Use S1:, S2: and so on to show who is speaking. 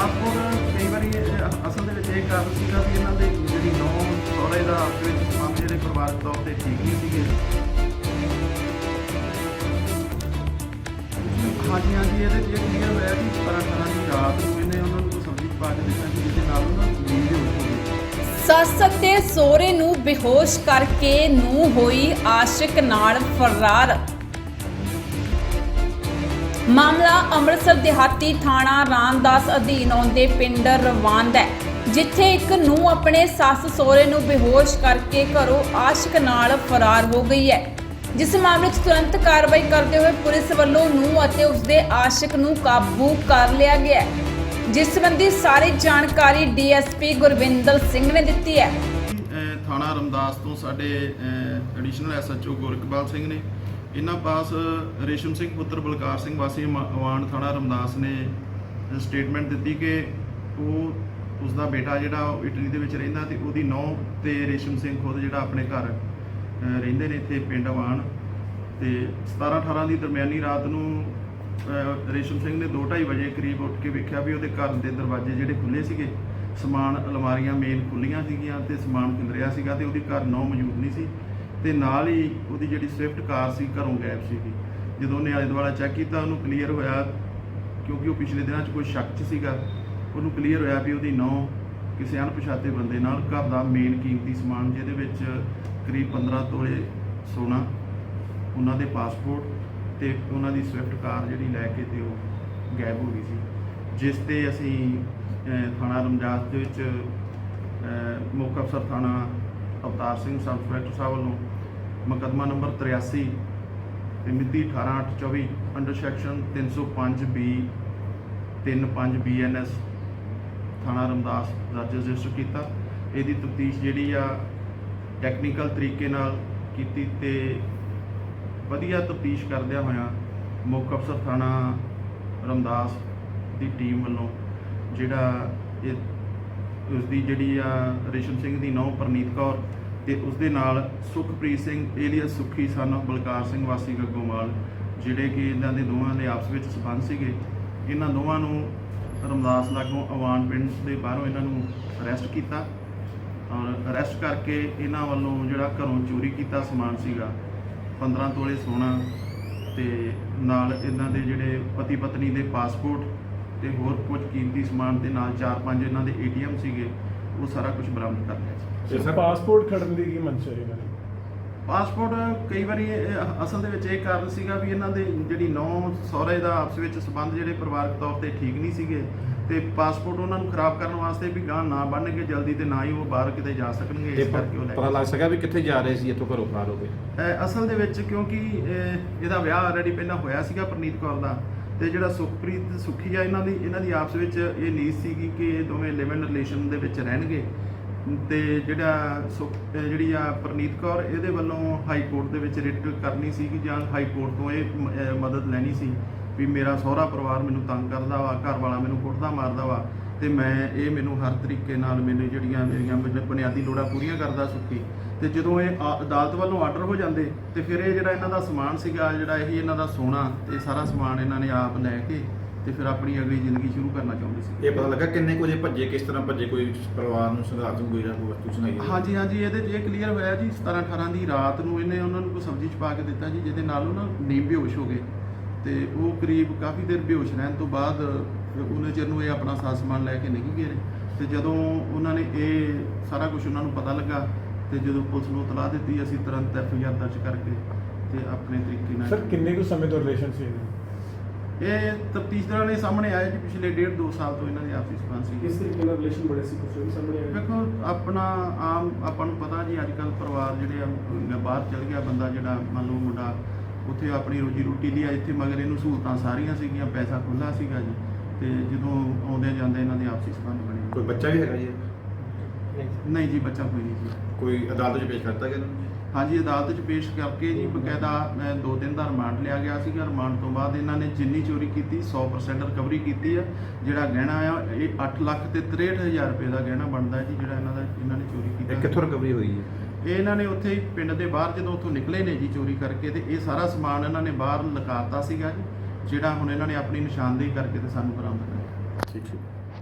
S1: Passport ਕਈ ਵਾਰੀ ਅਸਲ ਦੇ ਵਿੱਚ ਇਹ ਕਾਰਨ ਸੀਗਾ ਵੀ ਇਹਨਾਂ ਦੇ ਜਿਹੜੀ ਨੌ ਸਹੁਰੇ ਦਾ ਆਪਸ ਵਿੱਚ ਸੰਬੰਧ ਜਿਹੜੇ ਪਰਿਵਾਰਕ ਤੌਰ ਤੇ ਠੀਕ ਨਹੀਂ ਸੀਗੇ। ਹਾਂਜੀ ਹਾਂਜੀ ਇਹਦੇ 'ਚ ਕਲੀਅਰ ਹੋਇਆ ਕਿ 17 18 ਦੀ ਰਾਤ ਨੂੰ ਇਹਨੇ ਉਹਨਾਂ ਨੂੰ ਸਬਜ਼ੀ ਪਾ ਕੇ ਦਿੱਤਾ ਕਿ ਜਿਹਦੇ ਨਾਲ ਉਹਨਾਂ ਨੂੰ ਨੀਂਦ ਹੋ ਗਈ
S2: ਸੱਸ ਅਤੇ ਸੋਹਰੇ ਨੂੰ ਬੇਹੋਸ਼ ਕਰਕੇ ਨੂੰ ਹੋਈ ਆਸ਼ਿਕ ਨਾਲ ਫਰਾਰ। ਮਾਮਲਾ ਅੰਮ੍ਰਿਤਸਰ ਦਿਹਾਤੀ ਥਾਣਾ ਰਾਮਦਾਸ ਅਧੀਨ ਆਉਂਦੇ ਪਿੰਡ ਰਵਾਂਦਾ ਹੈ, ਜਿੱਥੇ ਇੱਕ ਨੂੰ ਆਪਣੇ ਸੱਸ ਸੋਹਰੇ ਨੂੰ ਬੇਹੋਸ਼ ਕਰਕੇ ਘਰੋਂ ਆਸ਼ਿਕ ਨਾਲ ਫਰਾਰ ਹੋ ਗਈ ਹੈ। ਜਿਸ ਮਾਮਲੇ 'ਚ ਤੁਰੰਤ ਕਾਰਵਾਈ ਕਰਦੇ ਹੋਏ ਪੁਲਿਸ ਵੱਲੋਂ ਨੂੰ ਅਤੇ ਉਸਦੇ ਆਸ਼ਿਕ ਨੂੰ ਕਾਬੂ ਕਰ ਲਿਆ ਗਿਆ ਹੈ। ਜਿਸ ਸੰਬੰਧੀ ਸਾਰੀ ਜਾਣਕਾਰੀ ਡੀਐਸਪੀ ਗੁਰਵਿੰਦਰ ਸਿੰਘ ਨੇ ਦਿੱਤੀ ਹੈ।
S1: ਅਹ, ਥਾਣਾ ਰਮਦਾਸ ਤੋਂ ਸਾਡੇ ਐਡੀਸ਼ਨਲ ਐਸਐਚਓ ਗੁਰਕਬਾਲ ਸਿੰਘ ਨੇ ਇਹਨਾਂ ਪਾਸ ਰੇਸ਼ਮ ਸਿੰਘ ਪੁੱਤਰ ਬਲਕਾਰ ਸਿੰਘ ਵਾਸੀ ਮ- ਅਵਾਨ ਥਾਣਾ ਰਮਦਾਸ ਨੇ ਸਟੇਟਮੈਂਟ ਦਿੱਤੀ ਕਿ ਉਹ ਉਸ ਦਾ ਬੇਟਾ ਜਿਹੜਾ ਉਹ ਇਟਲੀ ਦੇ ਵਿੱਚ ਰਹਿੰਦਾ ਤੇ ਉਹਦੀ ਨੌਂ ਤੇ ਰੇਸ਼ਮ ਸਿੰਘ ਖੁਦ ਜਿਹੜਾ ਆਪਣੇ ਘਰ ਰਹਿੰਦੇ ਨੇ ਇੱਥੇ ਪਿੰਡ ਅਵਾਨ ਤੇ 17 18 ਦੀ ਦਰਮਿਆਨੀ ਰਾਤ ਨੂੰ ਰੇਸ਼ਮ ਸਿੰਘ ਨੇ 2:30 ਵਜੇ ਕਰੀਬ ਉੱਠ ਕੇ ਵੇਖਿਆ ਵੀ ਉਹਦੇ ਘਰ ਦੇ ਦਰਵਾਜ਼ੇ ਜਿਹੜੇ ਖੁੱਲੇ ਸੀਗੇ, ਸਮਾਨ ਅਲਮਾਰੀਆਂ ਮੇਨ ਖੁੱਲੀਆਂ ਸੀਗੀਆਂ ਤੇ ਸਮਾਨ ਖਿਲਰਿਆ ਸੀਗਾ ਤੇ ਉਹਦੀ ਘਰ ਨੌ ਮੌਜੂਦ ਨਹੀਂ ਸੀ। ਤੇ ਨਾਲ ਹੀ ਉਹਦੀ ਜਿਹੜੀ ਸਵਿਫਟ ਕਾਰ ਸੀ, ਘਰੋਂ ਗਾਇਬ ਸੀਗੀ। ਜਦੋਂ ਉਹਨੇ ਆਲੇ ਦੁਆਲਾ ਚੈੱਕ ਕੀਤਾ, ਉਹਨੂੰ ਕਲੀਅਰ ਹੋਇਆ, ਕਿਉਂਕਿ ਉਹ ਪਿਛਲੇ ਦਿਨਾਂ 'ਚ ਕੋਈ ਸ਼ੱਕ 'ਚ ਸੀਗਾ, ਉਹਨੂੰ ਕਲੀਅਰ ਹੋਇਆ ਵੀ ਉਹਦੀ ਨੌ ਕਿਸੇ ਅਣਪਛਾਤੇ ਬੰਦੇ ਨਾਲ ਘਰ ਦਾ ਮੇਨ ਕੀਮਤੀ ਸਮਾਨ, ਜਿਹਦੇ ਵਿੱਚ ਕਰੀਬ 15 ਤੋਲੇ ਸੋਨਾ, ਉਹਨਾਂ ਦੇ ਪਾਸਪੋਰਟ ਤੇ ਉਹਨਾਂ ਦੀ ਸਵਿਫਟ ਕਾਰ ਜਿਹੜੀ ਲੈ ਕੇ ਤੇ ਉਹ ਗਾਇਬ ਹੋ ਗਈ ਸੀ। ਜਿਸ ਤੇ ਅਸੀਂ ਥਾਣਾ ਰਮਜਾਸ ਦੇ ਵਿੱਚ ਮੁੱਖ ਅਫਸਰ ਥਾਣਾ ਅਵਤਾਰ ਸਿੰਘ ਸਬ ਇੰਸਪੈਕਟਰ ਸਾਹਿਬ ਵੱਲੋਂ ਮੁਕੱਦਮਾ ਨੰਬਰ 83 ਤੇ ਮਿਤੀ 18824 ਅੰਡਰ ਸੈਕਸ਼ਨ 305 ਬੀ 35 ਬੀਐਨਐਸ ਥਾਣਾ ਰਮਦਾਸ ਦਰਜ ਰਜਿਸਟਰ ਕੀਤਾ। ਇਹਦੀ ਤਫਤੀਸ਼ ਜਿਹੜੀ ਆ ਟੈਕਨੀਕਲ ਤਰੀਕੇ ਨਾਲ ਕੀਤੀ ਤੇ ਵਧੀਆ ਤਫਤੀਸ਼ ਕਰਦਿਆਂ ਹੋਇਆਂ ਮੁੱਖ ਅਫਸਰ ਥਾਣਾ ਰਮਦਾਸ ਦੀ ਟੀਮ ਵੱਲੋਂ ਜਿਹੜਾ ਇਹ ਉਸ ਦੀ ਜਿਹੜੀ ਆ ਰੇਸ਼ਮ ਸਿੰਘ ਦੀ ਨੌਂ ਪਰਨੀਤ ਕੌਰ ਤੇ ਉਸ ਦੇ ਨਾਲ ਸੁਖਪ੍ਰੀਤ ਸਿੰਘ ਏਲੀਅਸ ਸੁਖੀ ਸਨ, ਬਲਕਾਰ ਸਿੰਘ ਵਾਸੀ ਗੱਗੋਮਾਲ ਜਿਹੜੇ ਕਿ ਇਹਨਾਂ ਦੇ ਦੋਵਾਂ ਦੇ ਆਪਸ ਵਿੱਚ ਸਬੰਧ ਸੀਗੇ। ਇਹਨਾਂ ਦੋਵਾਂ ਨੂੰ ਰਮਦਾਸ ਲਾਗੋਂ ਅਵਾਨ ਪਿੰਡ ਦੇ ਬਾਹਰੋਂ ਇਹਨਾਂ ਨੂੰ ਅਰੈਸਟ ਕੀਤਾ ਔਰ ਅਰੈਸਟ ਕਰਕੇ ਇਹਨਾਂ ਵੱਲੋਂ ਜਿਹੜਾ ਘਰੋਂ ਚੋਰੀ ਕੀਤਾ ਸਮਾਨ ਸੀਗਾ 15 ਤੋਲੇ ਸੋਨਾ ਤੇ ਨਾਲ ਇਹਨਾਂ ਦੇ ਜਿਹੜੇ ਪਤੀ ਪਤਨੀ ਦੇ ਪਾਸਪੋਰਟ ਤੇ ਹੋਰ ਕੁਝ ਕੀਮਤੀ ਸਮਾਨ ਦੇ ਨਾਲ ਚਾਰ ਪੰਜ ਇਹਨਾਂ ਦੇ ਏਟੀਐਮ ਸੀਗੇ ਉਹ ਸਾਰਾ ਕੁਝ ਬਰਾਮਦ ਕਰ ਲਿਆ ਸੀ।
S3: ਤੇ ਸਰ ਪਾਸਪੋਰਟ ਖੜਨ ਦੀ ਕੀ ਮਨਸ਼ਾ ਹੈ ਇਹਨਾਂ ਦੀ?
S1: ਪਾਸਪੋਰਟ ਕਈ ਵਾਰੀ ਇਹ ਅਸਲ ਦੇ ਵਿੱਚ ਇਹ ਕਾਰਨ ਸੀਗਾ ਵੀ ਇਹਨਾਂ ਦੇ ਜਿਹੜੀ ਨੌ ਸਹੁਰੇ ਦਾ ਆਪਸ ਵਿੱਚ ਸਬੰਧ ਜਿਹੜੇ ਪਰਿਵਾਰਕ ਤੌਰ ਤੇ ਠੀਕ ਨਹੀਂ ਸੀਗੇ ਤੇ ਪਾਸਪੋਰਟ ਉਹਨਾਂ ਨੂੰ ਖਰਾਬ ਕਰਨ ਵਾਸਤੇ ਵੀ ਗਾਂ ਨਾ ਬਣਨਗੇ ਜਲਦੀ ਤੇ ਨਾ ਹੀ ਉਹ ਬਾਹਰ ਕਿਤੇ ਜਾ ਸਕਣਗੇ ਇਸ ਕਰਕੇ ਉਹ ਲੈ
S4: ਪਤਾ ਲੱਗ ਸਕਿਆ ਵੀ ਕਿੱਥੇ ਜਾ ਰਹੇ ਸੀ ਇੱਥੋਂ ਘਰੋਂ ਫਰਾਰ ਹੋ ਗਏ।
S1: ਅਸਲ ਦੇ ਵਿੱਚ ਕਿਉਂਕਿ ਇਹਦਾ ਵਿਆਹ ਆਲਰੇਡੀ ਪਹਿਲਾਂ ਹੋਇਆ ਸੀਗਾ ਪ੍ਰਨੀਤ ਕੌਰ ਦਾ ਤੇ ਜਿਹੜਾ ਸੁਖਪ੍ਰੀਤ ਸੁਖੀ ਆ ਇਹਨਾਂ ਦੀ ਇਹਨਾਂ ਦੀ ਆਪਸ ਵਿੱਚ ਇਹ ਨੀਤ ਸੀਗੀ ਕਿ ਇਹ ਦੋਵੇਂ ਲਿਵ ਇਨ ਰਿਲੇਸ਼ਨ ਦੇ ਵਿੱਚ ਰਹਿਣਗੇ। ਤੇ ਜਿਹੜਾ ਸੁਖ ਜਿਹੜੀ ਆ ਪ੍ਰਨੀਤ ਕੌਰ, ਇਹਦੇ ਵੱਲੋਂ ਹਾਈ ਕੋਰਟ ਦੇ ਵਿੱਚ ਰਿਟ ਕਰਨੀ ਸੀ ਕਿ ਜਾਂ ਹਾਈ ਕੋਰਟ ਤੋਂ ਇਹ ਮ- ਮਦਦ ਲੈਣੀ ਸੀ ਵੀ ਮੇਰਾ ਸਹੁਰਾ ਪਰਿਵਾਰ ਮੈਨੂੰ ਤੰਗ ਕਰਦਾ ਵਾ ਘਰ ਵਾਲਾ ਮੈਨੂੰ ਕੁੱਟਦਾ ਮਾਰਦਾ ਵਾ। ਤੇ ਮੈਂ ਇਹ ਮੈਨੂੰ ਹਰ ਤਰੀਕੇ ਨਾਲ ਮੈਨੂੰ ਜਿਹੜੀਆਂ ਮੇਰੀਆਂ ਬੁਨਿ- ਬੁਨਿਆਦੀ ਲੋੜਾਂ ਪੂਰੀਆਂ ਕਰਦਾ ਸੁੱਖੀ। ਤੇ ਜਦੋਂ ਇਹ ਆ- ਅਦਾਲਤ ਵੱਲੋਂ ਆਰਡਰ ਹੋ ਜਾਂਦੇ ਤੇ ਫਿਰ ਇਹ ਜਿਹੜਾ ਇਹਨਾਂ ਦਾ ਸਮਾਨ ਸੀਗਾ ਜਿਹੜਾ ਇਹ ਇਹਨਾਂ ਦਾ ਸੋਨਾ ਤੇ ਸਾਰਾ ਸਮਾਨ ਇਹਨਾਂ ਨੇ ਆਪ ਲੈ ਕੇ ਤੇ ਫਿਰ ਆਪਣੀ ਅਗਲੀ ਜ਼ਿੰਦਗੀ ਸ਼ੁਰੂ ਕਰਨਾ ਚਾਹੁੰਦੇ ਸੀ।
S4: ਇਹ ਪਤਾ ਲੱਗਾ ਕਿੰਨੇ ਕੁ ਵਜੇ ਭੱਜੇ ਕਿਸ ਤਰ੍ਹਾਂ ਭੱਜੇ? ਕੋਈ ਪਰਿਵਾਰ ਨੂੰ ਸੰਘਾਰ ਨੂੰ ਕੋਈ ਜਾਂ ਕੋਈ ਵਸਤੂ ਸੁਣਾਈ?
S1: ਹਾਂਜੀ ਹਾਂਜੀ ਇਹਦੇ 'ਚ ਇਹ ਕਲੀਅਰ ਹੋਇਆ ਜੀ 17 18 ਦੀ ਰਾਤ ਨੂੰ ਇਹਨੇ ਉਹਨਾਂ ਨੂੰ ਕੋਈ ਸਬਜ਼ੀ ਚ ਪਾ ਕੇ ਦਿੱਤਾ ਜੀ ਜਿਹਦੇ ਨਾਲ ਉਹ ਨਾ ਨੀਂਦ ਬੇਹੋਸ਼ ਹੋ ਗਏ। ਤੇ ਉਹ ਕਰੀਬ ਕਾਫੀ ਦੇਰ ਬੇਹੋਸ਼ ਰਹਿਣ ਤੋਂ ਬਾਅਦ ਉਹਨੇ ਚਿਰ ਨੂੰ ਇਹ ਆਪਣਾ ਸਾਰਾ ਸਮਾਨ ਲੈ ਕੇ ਨਿਕਲ ਗਏ ਤੇ ਜਦੋਂ ਉਹਨਾਂ ਨੇ ਇਹ ਸਾਰਾ ਕੁਝ ਉਹਨਾਂ ਨੂੰ ਪਤਾ ਲੱਗਾ ਤੇ ਜਦੋਂ ਪੁਲਿਸ ਨੂੰ ਇਤਲਾਹ ਦਿੱਤੀ ਅਸੀਂ ਤੁਰੰਤ ਐਫ ਆਈ ਆਰ ਦਰਜ ਕਰਕੇ ਤੇ ਆਪਣੇ ਤਰੀਕੇ ਨਾਲ
S3: ਸਰ ਕਿੰਨੇ ਕੁ ਸਮੇਂ ਤੋਂ ਰਿਲੇਸ਼ਨ ਸੀ ਇਹਦੇ?
S1: ਇਹ ਤਫਤੀਸ਼ ਦੌਰਾਨ ਇਹ ਸਾਹਮਣੇ ਆਇਆ ਜੀ ਪਿਛਲੇ ਡੇਢ ਦੋ ਸਾਲ ਤੋਂ ਇਹਨਾਂ ਦੇ ਆਪਸੀ ਸਬੰਧ ਸੀ
S5: ਕਿਸ ਤਰੀਕੇ ਨਾਲ ਰਿਲੇਸ਼ਨ ਬਣੇ ਸੀ? ਕੁਝ ਵੀ ਸਾਹਮਣੇ ਆਇਆ?
S1: ਵੇਖੋ ਆਪਣਾ ਆਮ ਆਪਾਂ ਨੂੰ ਪਤਾ ਜੀ ਅੱਜ ਕੱਲ ਪਰਿਵਾਰ ਜਿਹੜੇ ਆ ਬਾਹਰ ਚਲ ਗਿਆ ਬੰਦਾ ਜਿਹੜਾ ਮੰਨ ਲਓ ਮੁੰਡਾ ਉੱਥੇ ਆਪਣੀ ਰੋਜੀ ਰੋਟੀ ਲਈ ਆ ਇੱਥੇ ਮਗਰ ਇਹਨੂੰ ਸਹੂਲਤਾਂ ਸਾਰੀਆਂ ਸੀਗੀਆਂ ਪੈਸਾ ਖੁੱਲਾ ਸੀਗਾ ਜੀ। ਤੇ ਜਦੋਂ ਆਉਂਦੇ ਜਾਂਦੇ ਇਹਨਾਂ ਦੇ ਆਪਸੀ ਸੰਬੰਧ ਬਣੇ
S4: ਕੋਈ ਬੱਚਾ ਵੀ ਹੈਗਾ ਜੀ?
S1: ਨਹੀਂ ਜੀ। ਬੱਚਾ ਕੋਈ ਨਹੀਂ ਜੀ।
S4: ਕੋਈ ਅਦਾਲਤ 'ਚ ਪੇਸ਼ ਕਰਤਾ ਗਿਆ ਇਹਨੂੰ?
S1: ਹਾਂਜੀ ਅਦਾਲਤ 'ਚ ਪੇਸ਼ ਕਰਕੇ ਜੀ ਬਕਾਇਦਾ ਅਹ, ਦੋ ਦਿਨ ਦਾ ਰਿਮਾਂਡ ਲਿਆ ਗਿਆ ਸੀਗਾ। ਰਿਮਾਂਡ ਤੋਂ ਬਾਅਦ ਇਹਨਾਂ ਨੇ ਜਿੰਨੀ ਚੋਰੀ ਕੀਤੀ 100% ਰਿਕਵਰੀ ਕੀਤੀ ਆ। ਜਿਹੜਾ ਗਹਿਣਾ ਆ ਇਹ 8 ਲੱਖ ਤੇ 63000 ਰੁਪਏ ਦਾ ਗਹਿਣਾ ਬਣਦਾ ਹੈ ਜੀ ਜਿਹੜਾ ਇਹਨਾਂ ਦਾ ਇਹਨਾਂ ਨੇ ਚੋਰੀ ਕੀਤਾ।
S4: ਇਹ ਕਿੱਥੋਂ ਰਿਕਵਰੀ ਹੋਈ ਹੈ?
S1: ਇਹ ਇਹਨਾਂ ਨੇ ਉੱਥੇ ਹੀ ਪਿੰਡ ਦੇ ਬਾਹਰ ਜਦੋਂ ਉੱਥੋਂ ਨਿਕਲੇ ਨੇ ਜੀ ਚੋਰੀ ਕਰਕੇ ਤੇ ਇਹ ਸਾਰਾ ਸਮਾਨ ਇਹਨਾਂ ਨੇ ਬਾਹਰ ਲਗਾਤਾ ਸੀਗਾ ਜੀ। ਜਿਹੜਾ ਹੁਣ ਇਹਨਾਂ ਨੇ ਆਪਣੀ ਨਿਸ਼ਾਨਦੇਹੀ ਕਰਕੇ ਤੇ ਸਾਨੂੰ ਬਰਾਮਦ ਕਰਿਆ
S4: ਠੀਕ ਠੀਕ।